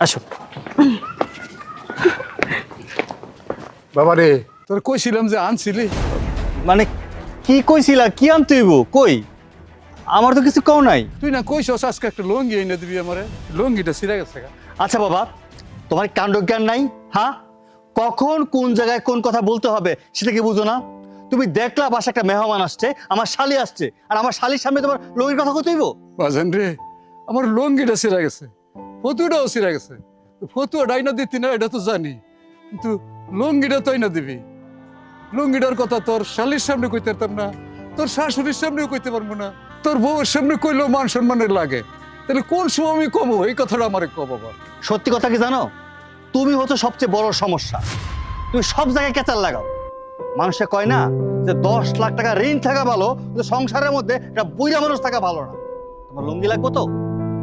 আসো বাবা রে তোর কইছিলাম যে আনছিলি। মানে কি কইছিলা? কি আনতে হইব? কই? আমার তো কিছু কও নাই। তুই না কইছস আজকে একটা লঙ্গি এনে দিবি আমারে? লঙ্গিটা ছিঁড়ে গেছে আচ্ছা বাবা তোমার কাণ্ড জ্ঞান নাই হ্যাঁ? কখন কোন জায়গায় কোন কথা বলতে হবে সেটা কি বুঝো না? তুমি দেখলা বাসা একটা মেহমান আসছে আমার শালি আসছে আর আমার শালির সামনে তোমার লোকের কথা কইতেইব বাজান রে আমার লঙ্গিটা ছিঁড়ে গেছে। ফতুটাও ছিঁড়ে গেছে। ফতুয়া ডাইনা দিতি না, এটা তো জানি। কিন্তু লঙ্গিটা তো না দিবি। লঙ্গিটার কথা তোর শালির সামনে কইতে পারতাম না, তোর শাশুড়ির সামনেও কইতে পারব না, তোর বউয়ের সামনে কইলেও মান সম্মানের লাগে। তাহলে কোন সময় আমি কমো? এই কথাটা আমারে কব বাবা। সত্যি কথা কি জানো? তুমি হচ্ছে সবচেয়ে বড় সমস্যা। তুমি সব জায়গায় কেচার লাগাও। মানুষে কয় না যে দশ লাখ টাকা ঋণ থাকা ভালো সংসারের মধ্যে একটা বুড়া মানুষ থাকা ভালো না। তোমার লুঙ্গি লাগবে তো?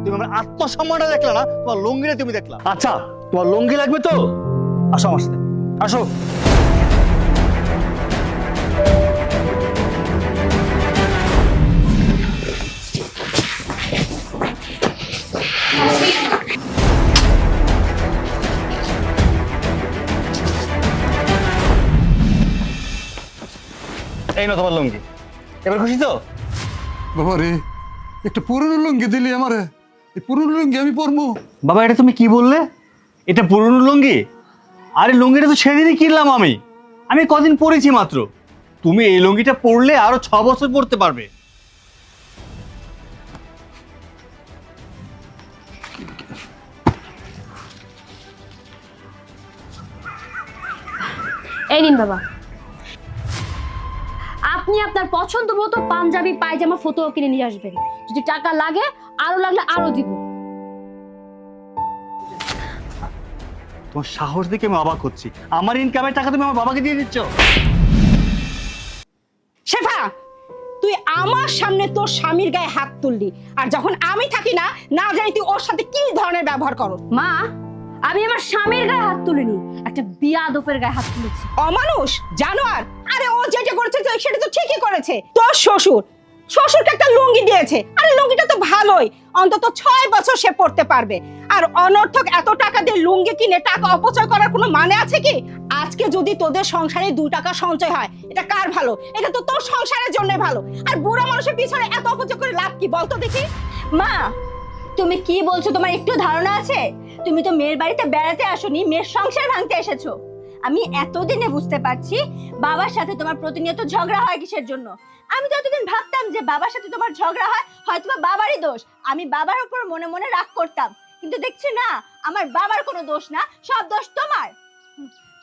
তুমি আমার আত্মসম্মানটা দেখলে না তোমার লঙ্গিটা তুমি দেখলা। আচ্ছা তোমার লুঙ্গি লাগবে তো? আসো আমার সাথে। আসো। এই না তোমার লুঙ্গি। এবার খুশি তো? বাবা রে একটা পুরনো লুঙ্গি দিলি আমারে। এই পুরনো লুঙ্গি আমি পরবো। বাবা এটা তুমি কি বললে? এটা পুরনো লুঙ্গি? আরে লুঙ্গিটা তো সেদিনই কিনলাম আমি। আমি কদিন পরেছি মাত্র। তুমি এই লুঙ্গিটা পরলে আরও ছ বছর পরতে পারবে। এই নিন বাবা। আপনি আপনার পছন্দ মতো পাঞ্জাবি পায়জামা ফটো কিনে নিয়ে আসবেন। যদি টাকা লাগে আরও লাগলে আরও দিব। তোমার সাহস দেখে আমি অবাক হচ্ছি। আমার ইনকামের টাকা তুমি আমার বাবাকে দিয়ে দিচ্ছ? শেফা তুই আমার সামনে তোর স্বামীর গায়ে হাত তুললি। আর যখন আমি থাকি না না জানি তুই ওর সাথে কি ধরনের ব্যবহার করো। মা আমি আমার স্বামীর গায়ে হাত তুলিনি একটা বিয়াদপের গায়ে হাত তুলেছি। অমানুষ জানোয়ার? আরে ও যেটা করেছে তো সেটা তো ঠিকই করেছে। তোর শ্বশুর শ্বশুরকে একটা লুঙ্গি দিয়েছে। আরে লুঙ্গিটা তো ভালোই অন্তত ছয় বছর সে পড়তে পারবে। আর অনর্থক এত টাকা দিয়ে লুঙ্গি কিনে টাকা অপচয় করার কোনো মানে আছে কি? আজকে যদি তোদের সংসারে দু টাকা সঞ্চয় হয় এটা কার ভালো? এটা তো তোর সংসারের জন্য ভালো। আর বুড়ো মানুষের পিছনে এত অপচয় করে লাভ কি? বলতো দেখি। মা তুমি কি বলছো? তোমার একটু ধারণা আছে? তুমি তো মেয়ের বাড়িতে বেড়াতে আসোনি, মেয়ের সংসার ভাঙতে এসেছ। আমি এতদিনে বুঝতে পারছি বাবার সাথে তোমার প্রতিনিয়ত ঝগড়া হয় কিসের জন্য। আমি তো ভাবতাম যে বাবার সাথে তোমার ঝগড়া হয় হয়তো বাবারই দোষ। আমি বাবার উপর মনে মনে রাগ করতাম। কিন্তু দেখছি না, আমার বাবার কোনো দোষ না, সব দোষ তোমার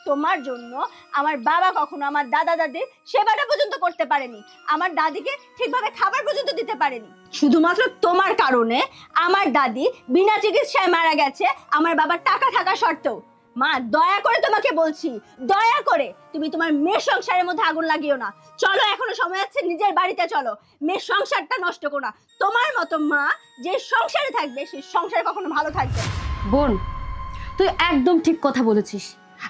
তোমার জন্য আমার বাবা কখনো আমার দাদা দাদির সেবাটা পর্যন্ত করতে পারেনি। আমার দাদিকে ঠিকভাবে খাবার পর্যন্ত দিতে পারেনি। শুধুমাত্র তোমার কারণে আমার দাদি বিনা চিকিৎসায় মারা গেছে, আমার বাবার টাকা থাকা সত্ত্বেও। মা, দয়া করে তোমাকে বলছি, দয়া করে তুমি তোমার মেয়ের সংসারের মধ্যে আগুন লাগিও না। চলো, এখনও সময় আছে, নিজের বাড়িতে চলো। মেয়ের সংসারটা নষ্ট করো না। তোমার মতো মা যে সংসারে থাকবে সেই সংসারে কখনো ভালো থাকবে বোন, তুই একদম ঠিক কথা বলেছিস।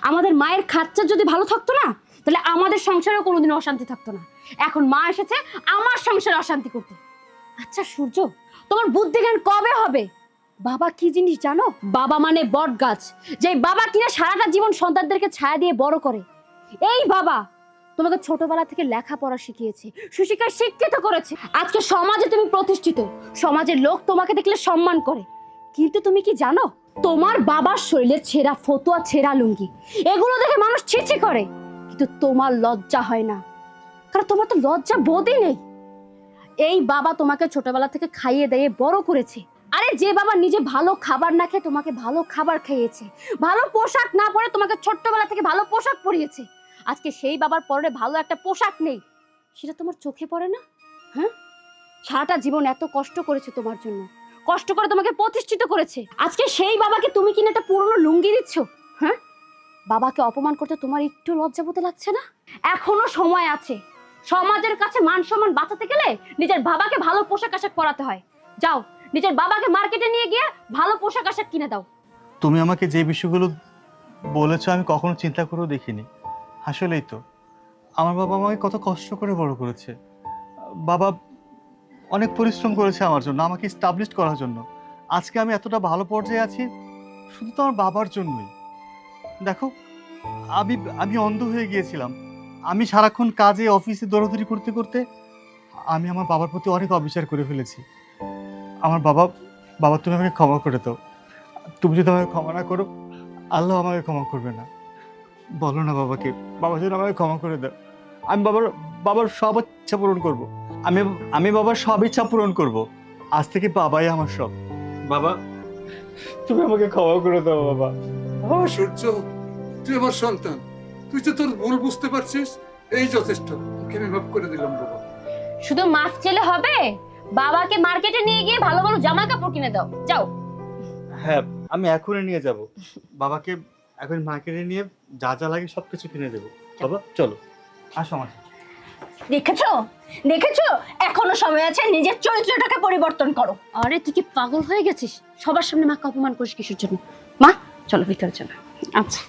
আমাদের মায়ের খাচ্চা যদি ভালো থাকতো না, তাহলে আমাদের সংসারেও কোনোদিন অশান্তি থাকতো না। এখন মা এসেছে আমার সংসারে অশান্তি করতে। আচ্ছা সূর্য, তোমার বুদ্ধি জ্ঞান কবে হবে? বাবা কি জিনিস জানো? বাবা মানে বট গাছ যে বাবা কিনা সারাটা জীবন সন্তানদেরকে ছায়া দিয়ে বড় করে। এই বাবা তোমাকে ছোটবেলা থেকে লেখাপড়া শিখিয়েছে সুশিক্ষায় শিক্ষিত করেছে। আজকে সমাজে তুমি প্রতিষ্ঠিত, সমাজের লোক তোমাকে দেখলে সম্মান করে। কিন্তু তুমি কি জানো? তোমার বাবার শরীরে ছেঁড়া ফতুয়া, ছেঁড়া লুঙ্গি, এগুলো দেখে মানুষ ছিছি করে। কিন্তু তোমার লজ্জা হয় না। কারণ তোমার তো লজ্জা বোধই নেই। এই বাবা তোমাকে ছোটবেলা থেকে খাইয়ে দিয়ে বড় করেছে। আরে যে বাবা নিজে ভালো খাবার না খেয়ে তোমাকে ভালো খাবার খাইয়েছে, ভালো পোশাক না পরে তোমাকে ছোট্টবেলা থেকে ভালো পোশাক পরিয়েছে, আজকে সেই বাবার পরে ভালো একটা পোশাক নেই। সেটা তোমার চোখে পড়ে না? হ্যাঁ? সারাটা জীবন এত কষ্ট করেছে তোমার জন্য। কষ্ট করে তোমাকে প্রতিষ্ঠিত করেছে। আজকে সেই বাবাকে তুমি কিনা একটা পুরনো লুঙ্গি দিচ্ছ? হ্যাঁ? বাবাকে অপমান করতে তোমার একটু লজ্জা বোধ লাগছে না? এখনও সময় আছে। সমাজের কাছে মান সম্মান বাঁচাতে গেলে নিজের বাবাকে ভালো পোশাক আশাক পরাতে হয়। যাও, নিজের বাবাকে মার্কেটে নিয়ে গিয়ে ভালো পোশাক আশাক কিনে দাও। তুমি আমাকে যে বিষয়গুলো বলেছ, আমি কখনো চিন্তা করেও দেখিনি। আসলেই তো, আমার বাবা আমাকে কত কষ্ট করে বড় করেছে। বাবা অনেক পরিশ্রম করেছে আমার জন্য, আমাকে স্টাবলিশ করার জন্য। আজকে আমি এতটা ভালো পর্যায়ে আছি, শুধু তো আমার বাবার জন্যই। দেখো, আমি আমি অন্ধ হয়ে গিয়েছিলাম। আমি সারাক্ষণ কাজে, অফিসে দৌড়াদৌড়ি করতে করতে আমি আমার বাবার প্রতি অনেক অবিচার করে ফেলেছি। আমার বাবা বাবা তুমি আমাকে ক্ষমা করে দাও। তুমি যদি আমাকে ক্ষমা না করো, আল্লাহ আমাকে ক্ষমা করবে না। বলো না বাবাকে, বাবা যেন আমাকে ক্ষমা করে দাও আমি বাবার বাবার সব ইচ্ছা পূরণ করব। আমি আমি বাবার সব ইচ্ছা পূরণ করব। আজ থেকে বাবাই আমার সব। বাবা তুমি আমাকে ক্ষমা করে দাও বাবা। ও সূর্য তুই আমার সন্তান। তুই যে তোর ভুল বুঝতে পারছিস এই যথেষ্ট। তোকে আমি মাফ করে দিলাম বাবা। শুধু মাছ চেলে হবে? বাবাকে মার্কেটে নিয়ে গিয়ে ভালো ভালো জামা কাপড় কিনে দাও। যাও। হ্যাঁ আমি এখনই নিয়ে যাব। বাবাকে এখন মার্কেটে নিয়ে যা যা লাগে সব কিছু কিনে দেবো। বাবা চলো। আসো আমার। দেখেছ? দেখেছ? এখনও সময় আছে নিজের চরিত্রটাকে পরিবর্তন করো। আরে তুই কি পাগল হয়ে গেছিস? সবার সামনে মাকে অপমান করিস কিসের জন্য? মা চলো ভিতরে চলো। আচ্ছা।